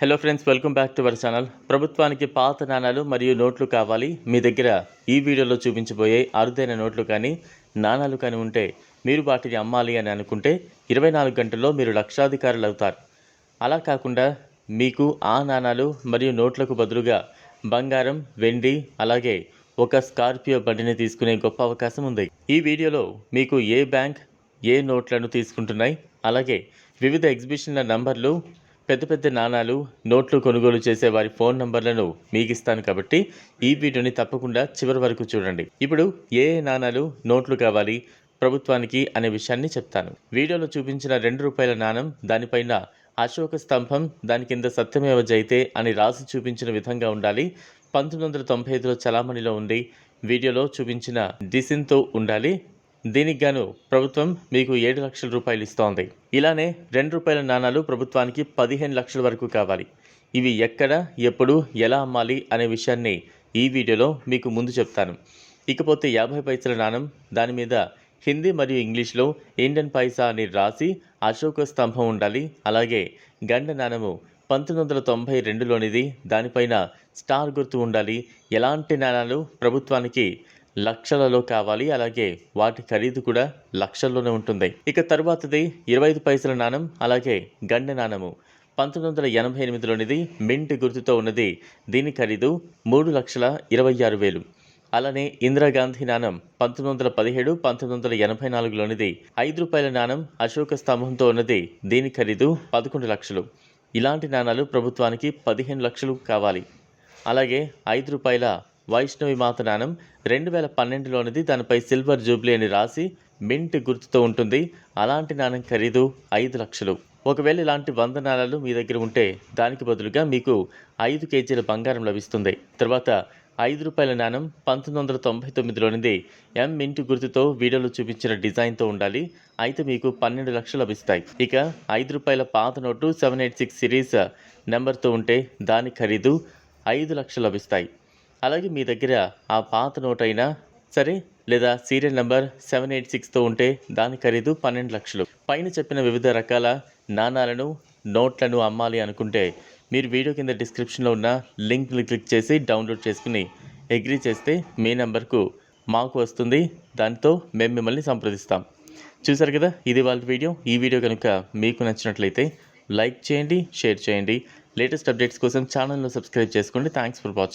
Hello friends welcome back to our channel ప్రభుత్వానికి పాత నాణాలు మరియు నోట్లు కావాలి. మీ దగ్గర ఈ వీడియోలో చూపించబోయే అరుదైన నోట్లు కానీ నాణాలు కానీ ఉంటే మీరు వాటిని అమ్మాలి అని అనుకుంటే ఇరవై నాలుగు గంటల్లో మీరు లక్షాధికారులు అవుతారు. అలా కాకుండా మీకు ఆ నాణాలు మరియు నోట్లకు బదులుగా బంగారం వెండి అలాగే ఒక స్కార్పియో బండిని తీసుకునే గొప్ప అవకాశం ఉంది. ఈ వీడియోలో మీకు ఏ బ్యాంక్ ఏ నోట్లను తీసుకుంటున్నాయి అలాగే వివిధ ఎగ్జిబిషన్ల నంబర్లు పెద్ద పెద్ద నాణాలు నోట్లు కొనుగోలు చేసే వారి ఫోన్ నంబర్లను మీకు ఇస్తాను కాబట్టి ఈ వీడియోని తప్పకుండా చివరి వరకు చూడండి. ఇప్పుడు ఏ ఏ నాణాలు నోట్లు కావాలి ప్రభుత్వానికి అనే విషయాన్ని చెప్తాను. వీడియోలో చూపించిన రెండు రూపాయల నాణం దానిపైన అశోక స్తంభం దాని కింద సత్యమేవ జైతే అని రాసి చూపించిన విధంగా ఉండాలి. పంతొమ్మిది వందల తొంభై ఐదులో చలామణిలో ఉండి వీడియోలో చూపించిన డిసిన్తో ఉండాలి. దీనికి గాను ప్రభుత్వం మీకు ఏడు లక్షల రూపాయలు ఇస్తోంది. ఇలానే రెండు రూపాయల నాణాలు ప్రభుత్వానికి పదిహేను లక్షల వరకు కావాలి. ఇవి ఎక్కడ ఎప్పుడు ఎలా అమ్మాలి అనే విషయాన్ని ఈ వీడియోలో మీకు ముందు చెప్తాను. ఇకపోతే యాభై పైసల నాణం దాని మీద హిందీ మరియు ఇంగ్లీష్లో ఇండియన్ పైసా అని రాసి అశోక స్తంభం ఉండాలి. అలాగే గండ నాణము పంతొమ్మిది వందల తొంభై రెండులోనిది దానిపైన స్టార్ గుర్తు ఉండాలి. ఎలాంటి నాణాలు ప్రభుత్వానికి లక్షలలో కావాలి. అలాగే వాటి ఖరీదు కూడా లక్షల్లోనే ఉంటుంది. ఇక తరువాతది ఇరవై ఐదు పైసల నాణం అలాగే గండె నాణము. పంతొమ్మిది వందల ఎనభై ఎనిమిదిలోనిది మింట్ గుర్తుతో ఉన్నది. దీని ఖరీదు మూడు లక్షల ఇరవై ఆరు వేలు. అలానే ఇందిరాగాంధీ నాణం పంతొమ్మిది వందల పదిహేడు పంతొమ్మిది వందల ఎనభై నాలుగులోనిది ఐదు రూపాయల నాణం అశోక స్తంభంతో ఉన్నది. దీని ఖరీదు పదకొండు లక్షలు. ఇలాంటి నాణాలు ప్రభుత్వానికి పదిహేను లక్షలు కావాలి. అలాగే ఐదు రూపాయల వైష్ణవి మాతనానం రెండు వేల పన్నెండులోనిది దానిపై సిల్వర్ జూబ్లీ అని రాసి మింట్ గుర్తుతో ఉంటుంది. అలాంటి నాణం ఖరీదు ఐదు లక్షలు. ఒకవేళ ఇలాంటి వంద నాణాలు మీ దగ్గర ఉంటే దానికి బదులుగా మీకు ఐదు కేజీల బంగారం లభిస్తుంది. తర్వాత ఐదు రూపాయల నాణం పంతొమ్మిది వందల తొంభై తొమ్మిదిలోనిది ఎం మింట్ గుర్తుతో వీడియోలో చూపించిన డిజైన్తో ఉండాలి. అయితే మీకు పన్నెండు లక్షలు లభిస్తాయి. ఇక ఐదు రూపాయల పాత note seven eight six series నెంబర్తో ఉంటే దాని ఖరీదు ఐదు లక్షలు లభిస్తాయి. అలాగే మీ దగ్గర ఆ పాత నోట్ అయినా సరే లేదా సీరియల్ నెంబర్ సెవెన్ ఎయిట్ సిక్స్తో ఉంటే దాని ఖరీదు పన్నెండు లక్షలు. పైన చెప్పిన వివిధ రకాల నాణాలను నోట్లను అమ్మాలి అనుకుంటే మీరు వీడియో కింద డిస్క్రిప్షన్లో ఉన్న లింక్ని క్లిక్ చేసి డౌన్లోడ్ చేసుకుని అగ్రీ చేస్తే మీ నెంబర్కు మాకు వస్తుంది. దాంతో మేము మిమ్మల్ని సంప్రదిస్తాం. చూసారు కదా ఇది వాళ్ళ వీడియో. ఈ వీడియో కనుక మీకు నచ్చినట్లయితే లైక్ చేయండి షేర్ చేయండి. లేటెస్ట్ అప్డేట్స్ కోసం ఛానల్ను సబ్స్క్రైబ్ చేసుకోండి. Thanks for watching